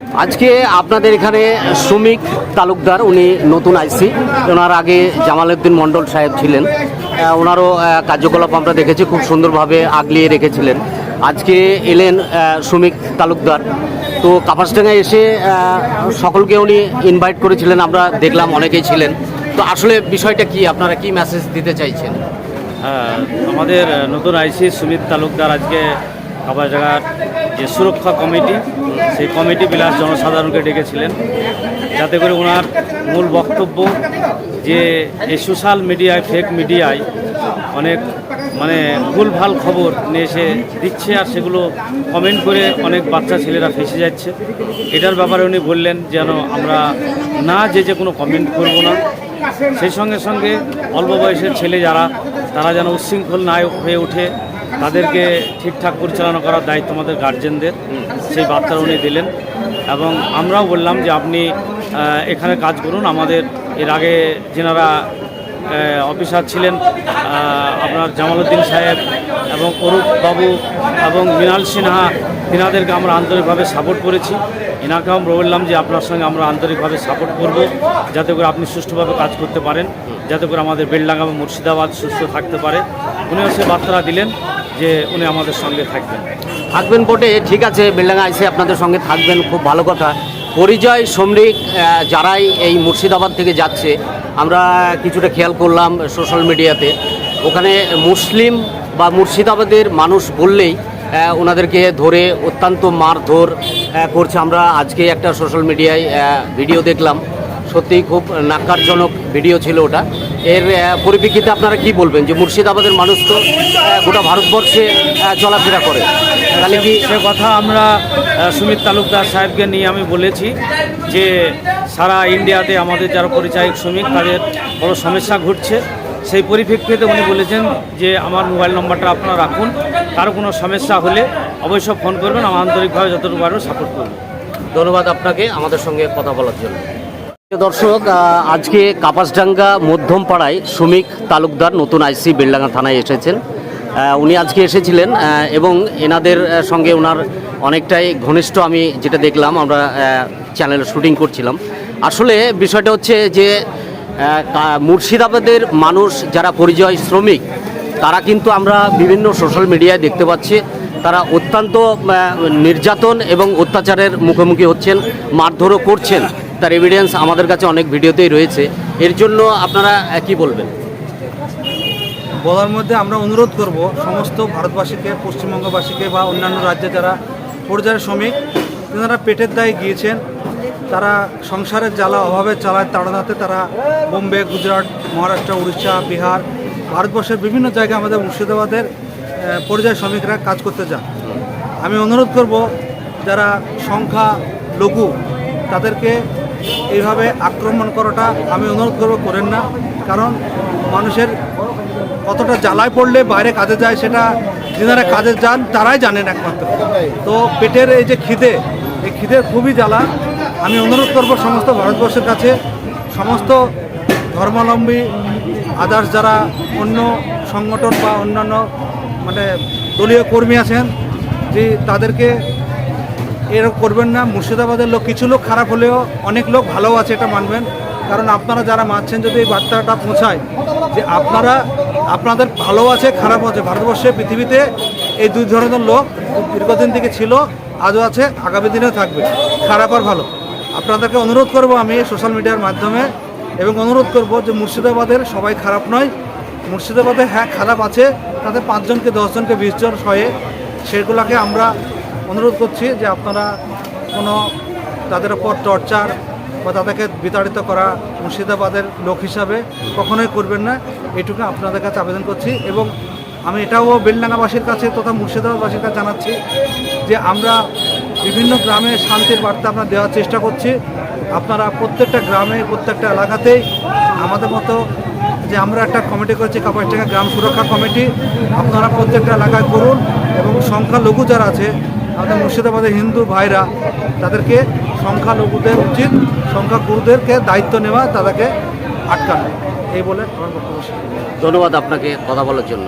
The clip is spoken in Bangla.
আজকে আপনাদের এখানে শ্রমিক তালুকদার, উনি নতুন আইসি। ওনার আগে জামালউদ্দিন মণ্ডল সাহেব ছিলেন। ওনারও কার্যকলাপ আমরা দেখেছি, খুব সুন্দরভাবে আগলিয়ে রেখেছিলেন। আজকে এলেন শ্রমিক তালুকদার। তো কাপাসডাঙ্গায় এসে সকলকে উনি ইনভাইট করেছিলেন, আমরা দেখলাম, অনেকেই ছিলেন। তো আসলে বিষয়টা কি? আপনারা কি মেসেজ দিতে চাইছেন? হ্যাঁ আমাদের নতুন আইসি সুমিত তালুকদার আজকে জায়গার যে সুরক্ষা কমিটি, সেই কমিটি বিলাস জনসাধারণকে ডেকেছিলেন। যাতে করে ওনার মূল বক্তব্য যে এই সোশ্যাল মিডিয়ায় ফেক মিডিয়ায় অনেক মানে ভুলভাল খবর নিয়ে এসে দিচ্ছে আর সেগুলো কমেন্ট করে অনেক বাচ্চা ছেলেরা ফেসে যাচ্ছে। এটার ব্যাপারে উনি বললেন যেন আমরা না যে যে কোনো কমেন্ট করব না। সেই সঙ্গে সঙ্গে অল্প বয়সের ছেলে যারা, তারা যেন উচ্ছৃঙ্খল না হয়ে ওঠে। তাদেরকে ঠিকঠাক পরিচালনা করার দায়িত্ব আমাদের গার্জেনদের সেই বার্তা উনি দিলেন। এবং আমরাও বললাম যে আপনি এখানে কাজ করুন। আমাদের, এর আগে যেনারা অফিসার ছিলেন আপনার জামালউদ্দিন সাহেব এবং অরূপ বাবু এবং মৃণাল সিনহা তিনাদেরকে আমরা আন্তরিকভাবে সাপোর্ট করেছি। এনাকে আমরা বললাম যে আপনার সঙ্গে আমরা আন্তরিকভাবে সাপোর্ট করব, যাতে করে আপনি সুষ্ঠুভাবে কাজ করতে পারেন। যাতে করে আমাদের বেলডাঙ্গা এবং মুর্শিদাবাদ সুস্থ থাকতে পারে। উনিও সে বার্তাটা দিলেন। যে উনি আমাদের সঙ্গে থাকবেন। থাকবেন বটে, ঠিক আছে বেলডাঙ্গা আইসে আপনাদের সঙ্গে থাকবেন, খুব ভালো কথা। পরিচয় শ্রমিক যারাই এই মুর্শিদাবাদ থেকে যাচ্ছে, আমরা কিছুটা খেয়াল করলাম সোশ্যাল মিডিয়াতে ওখানে মুসলিম বা মুর্শিদাবাদের মানুষ বললেই ওনাদেরকে ধরে অত্যন্ত মারধর করছে। আমরা আজকে একটা সোশ্যাল মিডিয়ায় ভিডিও দেখলাম। সত্যিই খুব নাকারজনক ভিডিও ছিল ওটা। এর পরিপ্রেক্ষিতে আপনারা কি বলবেন যে মুর্শিদাবাদের মানুষ তো গোটা ভারতবর্ষে চলাফেরা করে? তাহলে কি সে কথা আমরা সুমিত তালুকদার সাহেবকে নিয়ে আমি বলেছি যে সারা ইন্ডিয়াতে আমাদের যারা পরিচায়ক শ্রমিক তাদের বড় সমস্যা ঘটছে। সেই পরিপ্রেক্ষিতে উনি বলেছেন যে আমার মোবাইল নম্বরটা আপনারা রাখুন। কারও কোনো সমস্যা হলে অবশ্যই ফোন করবেন। আমার আন্তরিকভাবে যতটুকু পারব সাপোর্ট করবেন ধন্যবাদ আপনাকে আমাদের সঙ্গে কথা বলার জন্য। দর্শক আজকে কাপাসডাঙ্গা মধ্যম পাড়ায় শ্রমিক তালুকদার নতুন আইসি বেলডাঙ্গা থানায় এসেছেন। উনি আজকে এসেছিলেন এবং এনাদের সঙ্গে ওনার অনেকটাই ঘনিষ্ঠ আমি যেটা দেখলাম, আমরা চ্যানেলে শুটিং করছিলাম। আসলে বিষয়টা হচ্ছে যে মুর্শিদাবাদের মানুষ যারা পরিযায়ী শ্রমিক, তারা কিন্তু আমরা বিভিন্ন সোশ্যাল মিডিয়ায় দেখতে পাচ্ছি। তারা অত্যন্ত নির্যাতন এবং অত্যাচারের মুখোমুখি হচ্ছেন, মারধরও করছেন। তার এভিডেন্স আমাদের কাছে অনেক ভিডিওতেই রয়েছে। এর জন্য আপনারা কি বলবেন? বলার মধ্যে আমরা অনুরোধ করব সমস্ত ভারতবাসীকে, পশ্চিমবঙ্গবাসীকে বা অন্যান্য রাজ্যে যারা পর্যায়ের শ্রমিক তেনারা পেটের দায়ে গিয়েছেন, তারা সংসারের জ্বালা অভাবে চালায় তাড়াতে তারা বোম্বে, গুজরাট, মহারাষ্ট্র, উড়িষ্যা, বিহার, ভারতবর্ষের বিভিন্ন জায়গায় আমাদের মুর্শিদাবাদের পর্যায় শ্রমিকরা কাজ করতে যান। আমি অনুরোধ করব যারা সংখ্যা লঘু তাদেরকে এইভাবে আক্রমণ করাটা আমি অনুরোধ করব, করেন না। কারণ মানুষের কতটা জ্বালায় পড়লে বাইরে কাজে যায় সেটা যিনারা কাজে যান তারাই জানেন একমাত্র। তো পেটের এই যে খিদে, এই খিদের খুবই জ্বালা। আমি অনুরোধ করব সমস্ত ভারতবর্ষের কাছে, সমস্ত ধর্মাবলম্বী আদার্স যারা অন্য সংগঠন বা অন্যান্য মানে দলীয় কর্মী আছেন, যে তাদেরকে এরকম করবেন না। মুর্শিদাবাদের লোক, কিছু লোক খারাপ হলেও অনেক লোক ভালো আছে, এটা মানবেন। কারণ আপনারা যারা মারছেন, যদি এই বার্তাটা পৌঁছায় যে আপনারা, আপনাদের ভালো আছে, খারাপ আছে, ভারতবর্ষে, পৃথিবীতে এই দুই ধরনের লোক দীর্ঘদিন থেকে ছিল, আজও আছে, আগামী দিনেও থাকবে। খারাপ আর ভালো। আপনাদেরকে অনুরোধ করব আমি সোশ্যাল মিডিয়ার মাধ্যমে এবং অনুরোধ করব যে মুর্শিদাবাদের সবাই খারাপ নয়। মুর্শিদাবাদে হ্যাঁ খারাপ আছে, তাতে পাঁচজনকে, দশজনকে, বিশজন শয়ে সেগুলোকে আমরা অনুরোধ করছি যে আপনারা কোনো তাদের ওপর টর্চার বা তাদেরকে বিতাড়িত করা মুর্শিদাবাদের লোক হিসাবে কখনোই করবেন না। এটুকু আপনাদের কাছে আবেদন করছি এবং আমি এটাও বেলডাঙ্গাবাসীর কাছে তথা মুর্শিদাবাদবাসীর কাছে জানাচ্ছি যে আমরা বিভিন্ন গ্রামে শান্তির বার্তা আমরা দেওয়ার চেষ্টা করছি। আপনারা প্রত্যেকটা গ্রামে, প্রত্যেকটা এলাকাতেই আমাদের মতো যে আমরা একটা কমিটি করেছি কাপাসডাঙ্গা গ্রাম সুরক্ষা কমিটি, আপনারা প্রত্যেকটা এলাকায় করুন এবং সংখ্যালঘু যারা আছে আমাদের মুর্শিদাবাদের হিন্দু ভাইরা তাদেরকে সংখ্যালঘুদের উচিত সংখ্যা গুরুদেরকে দায়িত্ব নেওয়া, তাদেরকে আটকানো। এই বলে আমার বক্তব্য ধন্যবাদ আপনাকে কথা বলার জন্য।